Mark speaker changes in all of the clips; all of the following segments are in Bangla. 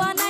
Speaker 1: one night.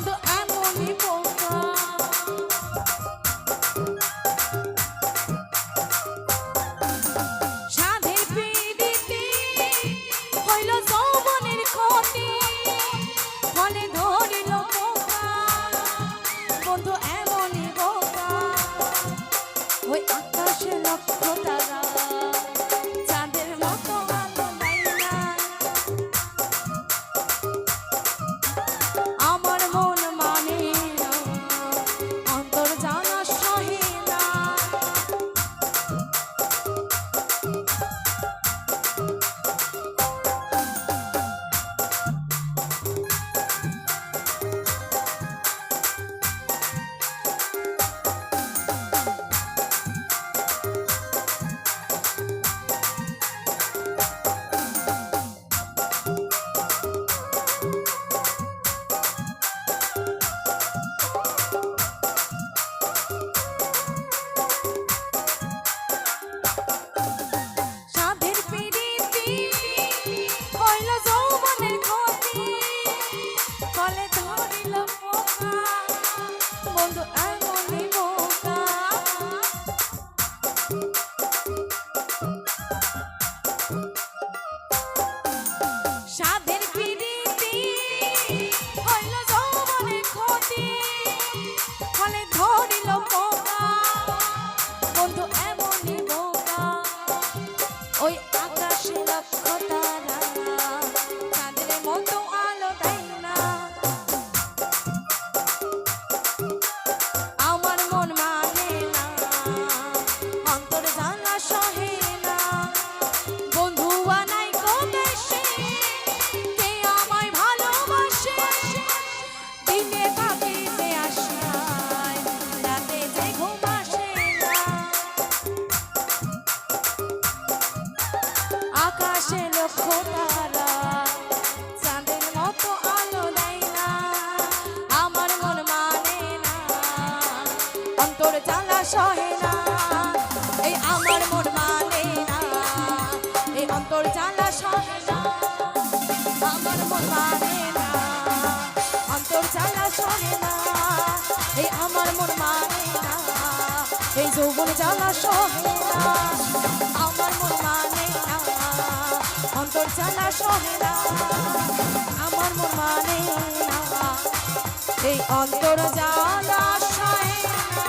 Speaker 1: বন্ধু বন্ধু এমনই বোকা সাধের পিরিতি হইল সহে না বন্ধু আনাই কমেশে কে আমায় ভালোবাসে? দিনে থাকে যে আশায়, রাতে যে ঘুম আসে না। আকাশে লক্ষ তারা চাঁদের মতো আলো দেয় না। আমার মন মানে না, অন্তর জ্বালা সহে আমার মন মানে না, অন্তর ছাড়া শোনে না। এই আমার মন মানে না, এই যৌবন জ্বালা শোনে না। আমার মন মানে না, অন্তর জ্বালা শোনে না। আমার মন মানে না, এই অন্তর জ্বালা শোনে না।